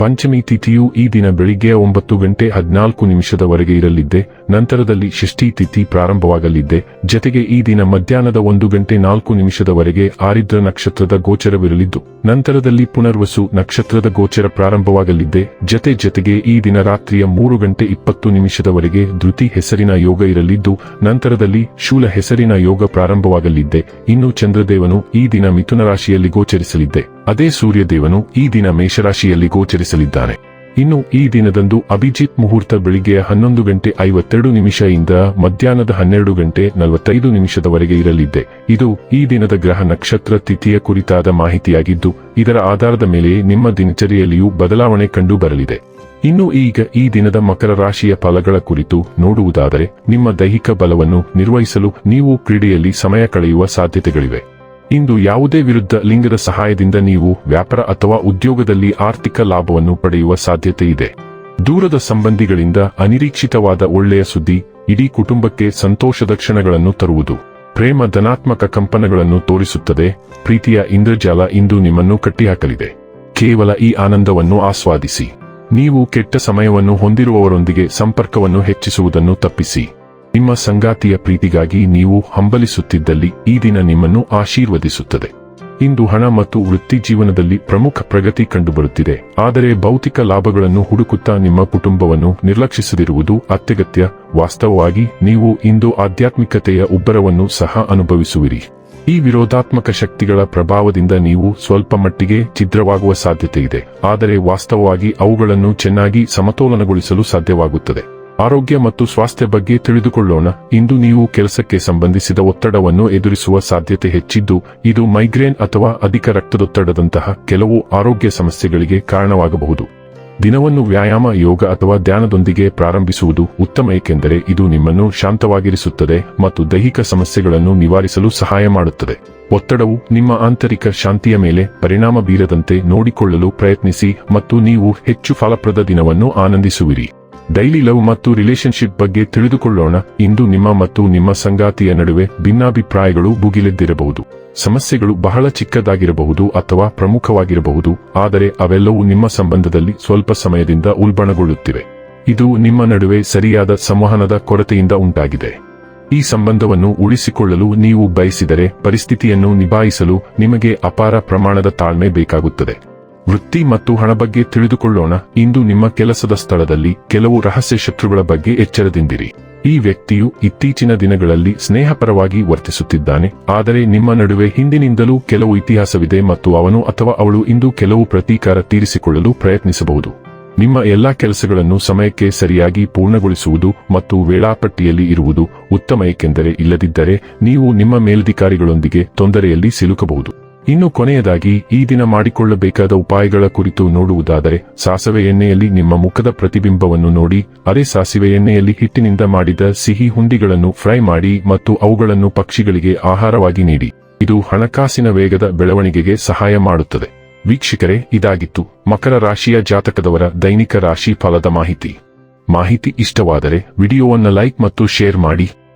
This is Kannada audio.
ಪಂಚಮಿ ತಿಥಿಯು ಈ ದಿನ ಬೆಳಿಗ್ಗೆ ಒಂಬತ್ತು ಗಂಟೆ ಹದಿನಾಲ್ಕು ನಿಮಿಷದವರೆಗೆ ಇರಲಿದ್ದೆ, ನಂತರದಲ್ಲಿ ಷಷ್ಠಿ ತಿಥಿ ಪ್ರಾರಂಭವಾಗಲಿದ್ದೆ, ಜತೆಗೆ ಈ ದಿನ ಮಧ್ಯಾಹ್ನದ ಒಂದು ಗಂಟೆ ನಾಲ್ಕು ನಿಮಿಷದವರೆಗೆ ಆರಿದ್ರ ನಕ್ಷತ್ರದ ಗೋಚರವಿರಲಿದ್ದು, ನಂತರದಲ್ಲಿ ಪುನರ್ವಸು ನಕ್ಷತ್ರದ ಗೋಚರ ಪ್ರಾರಂಭವಾಗಲಿದ್ದೆ, ಜತೆ ಜತೆಗೆ ಈ ದಿನ ರಾತ್ರಿಯ ಮೂರು ಗಂಟೆ ಇಪ್ಪತ್ತು ನಿಮಿಷದವರೆಗೆ ಧೃತಿ ಹೆಸರಿನ ಯೋಗ ಇರಲಿದ್ದು, ನಂತರದಲ್ಲಿ ಶೂಲ ಹೆಸರಿನ ಯೋಗ ಪ್ರಾರಂಭವಾಗಲಿದ್ದೆ, ಇನ್ನು ಚಂದ್ರದೇವನು ಈ ದಿನ ಮಿಥುನ ರಾಶಿಯಲ್ಲಿ ಗೋಚರಿಸಲಿದ್ದೆ. ಅದೇ ಸೂರ್ಯದೇವನು ಈ ದಿನ ಮೇಷರಾಶಿಯಲ್ಲಿ ಗೋಚರಿಸಲಿದ್ದಾನೆ ಇನ್ನು ಈ ದಿನದಂದು ಅಭಿಜಿತ್ ಮುಹೂರ್ತ ಬೆಳಿಗ್ಗೆ ಹನ್ನೊಂದು ಗಂಟೆ ಐವತ್ತೆರಡು ನಿಮಿಷದಿಂದ ಮಧ್ಯಾಹ್ನದ ಹನ್ನೆರಡು ಗಂಟೆ ನಲವತ್ತೈದು ನಿಮಿಷದವರೆಗೆ ಇರಲಿದ್ದೆ. ಇದು ಈ ದಿನದ ಗ್ರಹ ನಕ್ಷತ್ರ ತಿಥಿಯ ಕುರಿತಾದ ಮಾಹಿತಿಯಾಗಿದ್ದು, ಇದರ ಆಧಾರದ ಮೇಲೆ ನಿಮ್ಮ ದಿನಚರಿಯಲ್ಲಿಯೂ ಬದಲಾವಣೆ ಕಂಡು ಬರಲಿದೆ ಇನ್ನು ಈಗ ಈ ದಿನದ ಮಕರ ರಾಶಿಯ ಫಲಗಳ ಕುರಿತು ನೋಡುವುದಾದರೆ, ನಿಮ್ಮ ದೈಹಿಕ ಬಲವನ್ನು ನಿರ್ವಹಿಸಲು ನೀವು ಕ್ರೀಡೆಯಲ್ಲಿ ಸಮಯ ಕಳೆಯುವ ಸಾಧ್ಯತೆಗಳಿವೆ. ಇಂದು ಯಾವುದೇ ವಿರುದ್ಧ ಲಿಂಗದ ಸಹಾಯದಿಂದ ನೀವು ವ್ಯಾಪಾರ ಅಥವಾ ಉದ್ಯೋಗದಲ್ಲಿ ಆರ್ಥಿಕ ಲಾಭವನ್ನು ಪಡೆಯುವ ಸಾಧ್ಯತೆ ಇದೆ ದೂರದ ಸಂಬಂಧಿಗಳಿಂದ ಅನಿರೀಕ್ಷಿತವಾದ ಒಳ್ಳೆಯ ಸುದ್ದಿ, ಇಡೀ ಕುಟುಂಬಕ್ಕೆ ಸಂತೋಷದ ಕ್ಷಣಗಳನ್ನು ತರುವುದು. ಪ್ರೇಮ ಧನಾತ್ಮಕ ಕಂಪನಗಳನ್ನು ತೋರಿಸುತ್ತದೆ, ಪ್ರೀತಿಯ ಇಂದ್ರಜಾಲ ಇಂದು ನಿಮ್ಮನ್ನು ಕಟ್ಟಿಹಾಕಲಿದೆ. ಕೇವಲ ಈ ಆನಂದವನ್ನು ಆಸ್ವಾದಿಸಿ. ನೀವು ಕೆಟ್ಟ ಸಮಯವನ್ನು ಹೊಂದಿರುವವರೊಂದಿಗೆ ಸಂಪರ್ಕವನ್ನು ಹೆಚ್ಚಿಸುವುದನ್ನು ತಪ್ಪಿಸಿ. ನಿಮ್ಮ ಸಂಗಾತಿಯ ಪ್ರೀತಿಗಾಗಿ ನೀವು ಹಂಬಲಿಸುತ್ತಿದ್ದಲ್ಲಿ ಈ ದಿನ ನಿಮ್ಮನ್ನು ಆಶೀರ್ವದಿಸುತ್ತದೆ. ಇಂದು ಹಣ ಮತ್ತು ವೃತ್ತಿ ಜೀವನದಲ್ಲಿ ಪ್ರಮುಖ ಪ್ರಗತಿ ಕಂಡುಬರುತ್ತಿದೆ. ಆದರೆ ಭೌತಿಕ ಲಾಭಗಳನ್ನು ಹುಡುಕುತ್ತಾ ನಿಮ್ಮ ಕುಟುಂಬವನ್ನು ನಿರ್ಲಕ್ಷಿಸದಿರುವುದು ಅತ್ಯಗತ್ಯ. ವಾಸ್ತವವಾಗಿ ನೀವು ಇಂದು ಆಧ್ಯಾತ್ಮಿಕತೆಯ ಉಬ್ಬರವನ್ನು ಸಹ ಅನುಭವಿಸುವಿರಿ. ಈ ವಿರೋಧಾತ್ಮಕ ಶಕ್ತಿಗಳ ಪ್ರಭಾವದಿಂದ ನೀವು ಸ್ವಲ್ಪ ಮಟ್ಟಿಗೆ ಛಿದ್ರವಾಗುವ ಸಾಧ್ಯತೆ ಇದೆ ಆದರೆ ವಾಸ್ತವವಾಗಿ ಅವುಗಳನ್ನು ಚೆನ್ನಾಗಿ ಸಮತೋಲನಗೊಳಿಸಲು ಸಾಧ್ಯವಾಗುತ್ತದೆ. ಆರೋಗ್ಯ ಮತ್ತು ಸ್ವಾಸ್ಥ್ಯ ಬಗ್ಗೆ ತಿಳಿದುಕೊಳ್ಳೋಣ. ಇಂದು ನೀವು ಕೆಲಸಕ್ಕೆ ಸಂಬಂಧಿಸಿದ ಒತ್ತಡವನ್ನು ಎದುರಿಸುವ ಸಾಧ್ಯತೆ ಹೆಚ್ಚಿದ್ದು, ಇದು ಮೈಗ್ರೇನ್ ಅಥವಾ ಅಧಿಕ ರಕ್ತದೊತ್ತಡದಂತಹ ಕೆಲವು ಆರೋಗ್ಯ ಸಮಸ್ಯೆಗಳಿಗೆ ಕಾರಣವಾಗಬಹುದು. ದಿನವನ್ನು ವ್ಯಾಯಾಮ, ಯೋಗ ಅಥವಾ ಧ್ಯಾನದೊಂದಿಗೆ ಪ್ರಾರಂಭಿಸುವುದು ಉತ್ತಮ, ಏಕೆಂದರೆ ಇದು ನಿಮ್ಮನ್ನು ಶಾಂತವಾಗಿರಿಸುತ್ತದೆ ಮತ್ತು ದೈಹಿಕ ಸಮಸ್ಯೆಗಳನ್ನು ನಿವಾರಿಸಲು ಸಹಾಯ ಮಾಡುತ್ತದೆ. ಒತ್ತಡವು ನಿಮ್ಮ ಆಂತರಿಕ ಶಾಂತಿಯ ಮೇಲೆ ಪರಿಣಾಮ ಬೀರದಂತೆ ನೋಡಿಕೊಳ್ಳಲು ಪ್ರಯತ್ನಿಸಿ ಮತ್ತು ನೀವು ಹೆಚ್ಚು ಫಲಪ್ರದ ದಿನವನ್ನು ಆನಂದಿಸುವಿರಿ. ಡೈಲಿ ಲವ್ ಮತ್ತು ರಿಲೇಶನ್ಶಿಪ್ ಬಗ್ಗೆ ತಿಳಿದುಕೊಳ್ಳೋಣ. ಇಂದು ನಿಮ್ಮ ಮತ್ತು ನಿಮ್ಮ ಸಂಗಾತಿಯ ನಡುವೆ ಭಿನ್ನಾಭಿಪ್ರಾಯಗಳು ಭುಗಿಲೆದ್ದಿರಬಹುದು. ಸಮಸ್ಯೆಗಳು ಬಹಳ ಚಿಕ್ಕದಾಗಿರಬಹುದು ಅಥವಾ ಪ್ರಮುಖವಾಗಿರಬಹುದು, ಆದರೆ ಅವೆಲ್ಲವೂ ನಿಮ್ಮ ಸಂಬಂಧದಲ್ಲಿ ಸ್ವಲ್ಪ ಸಮಯದಿಂದ ಉಲ್ಬಣಗೊಳ್ಳುತ್ತಿವೆ. ಇದು ನಿಮ್ಮ ನಡುವೆ ಸರಿಯಾದ ಸಂವಹನದ ಕೊರತೆಯಿಂದ ಉಂಟಾಗಿದೆ. ಈ ಸಂಬಂಧವನ್ನು ಉಳಿಸಿಕೊಳ್ಳಲು ನೀವು ಬಯಸಿದರೆ ಪರಿಸ್ಥಿತಿಯನ್ನು ನಿಭಾಯಿಸಲು ನಿಮಗೆ ಅಪಾರ ಪ್ರಮಾಣದ ತಾಳ್ಮೆ ಬೇಕಾಗುತ್ತದೆ. ವೃತ್ತಿ ಮತ್ತು ಹಣ ಬಗ್ಗೆ ತಿಳಿದುಕೊಳ್ಳೋಣ. ಇಂದು ನಿಮ್ಮ ಕೆಲಸದ ಸ್ಥಳದಲ್ಲಿ ಕೆಲವು ರಹಸ್ಯ ಶತ್ರುಗಳ ಬಗ್ಗೆ ಎಚ್ಚರದಿಂದಿರಿ. ಈ ವ್ಯಕ್ತಿಯು ಇತ್ತೀಚಿನ ದಿನಗಳಲ್ಲಿ ಸ್ನೇಹಪರವಾಗಿ ವರ್ತಿಸುತ್ತಿದ್ದಾನೆ. ಆದರೆ ನಿಮ್ಮ ನಡುವೆ ಹಿಂದಿನಿಂದಲೂ ಕೆಲವು ಇತಿಹಾಸವಿದೆ ಮತ್ತು ಅವನು ಅಥವಾ ಅವಳು ಇಂದು ಕೆಲವು ಪ್ರತೀಕಾರ ತೀರಿಸಿಕೊಳ್ಳಲು ಪ್ರಯತ್ನಿಸಬಹುದು. ನಿಮ್ಮ ಎಲ್ಲಾ ಕೆಲಸಗಳನ್ನು ಸಮಯಕ್ಕೆ ಸರಿಯಾಗಿ ಪೂರ್ಣಗೊಳಿಸುವುದು ಮತ್ತು ವೇಳಾಪಟ್ಟಿಯಲ್ಲಿ ಇರುವುದು ಉತ್ತಮ, ಏಕೆಂದರೆ ಇಲ್ಲದಿದ್ದರೆ ನೀವು ನಿಮ್ಮ ಮೇಲಧಿಕಾರಿಗಳೊಂದಿಗೆ ತೊಂದರೆಯಲ್ಲಿ ಸಿಲುಕಬಹುದು. ಇನ್ನು ಕೊನೆಯದಾಗಿ, ಈ ದಿನ ಮಾಡಿಕೊಳ್ಳಬೇಕಾದ ಉಪಾಯಗಳ ಕುರಿತು ನೋಡುವುದಾದರೆ, ಸಾಸಿವೆ ಎಣ್ಣೆಯಲ್ಲಿ ನಿಮ್ಮ ಮುಖದ ಪ್ರತಿಬಿಂಬವನ್ನು ನೋಡಿ, ಅರೆ ಸಾಸಿವೆ ಎಣ್ಣೆಯಲ್ಲಿ ಹಿಟ್ಟಿನಿಂದ ಮಾಡಿದ ಸಿಹಿ ಹುಂಡಿಗಳನ್ನು ಫ್ರೈ ಮಾಡಿ ಮತ್ತು ಅವುಗಳನ್ನು ಪಕ್ಷಿಗಳಿಗೆ ಆಹಾರವಾಗಿ ನೀಡಿ. ಇದು ಹಣಕಾಸಿನ ವೇಗದ ಬೆಳವಣಿಗೆಗೆ ಸಹಾಯ ಮಾಡುತ್ತದೆ. ವೀಕ್ಷಕರೇ, ಇದಾಗಿತ್ತು ಮಕರ ರಾಶಿಯ ಜಾತಕದವರ ದೈನಿಕ ರಾಶಿ ಫಲದ ಮಾಹಿತಿ. ಮಾಹಿತಿ ಇಷ್ಟವಾದರೆ, ವಿಡಿಯೋವನ್ನು ಲೈಕ್ ಮತ್ತು ಶೇರ್ ಮಾಡಿ.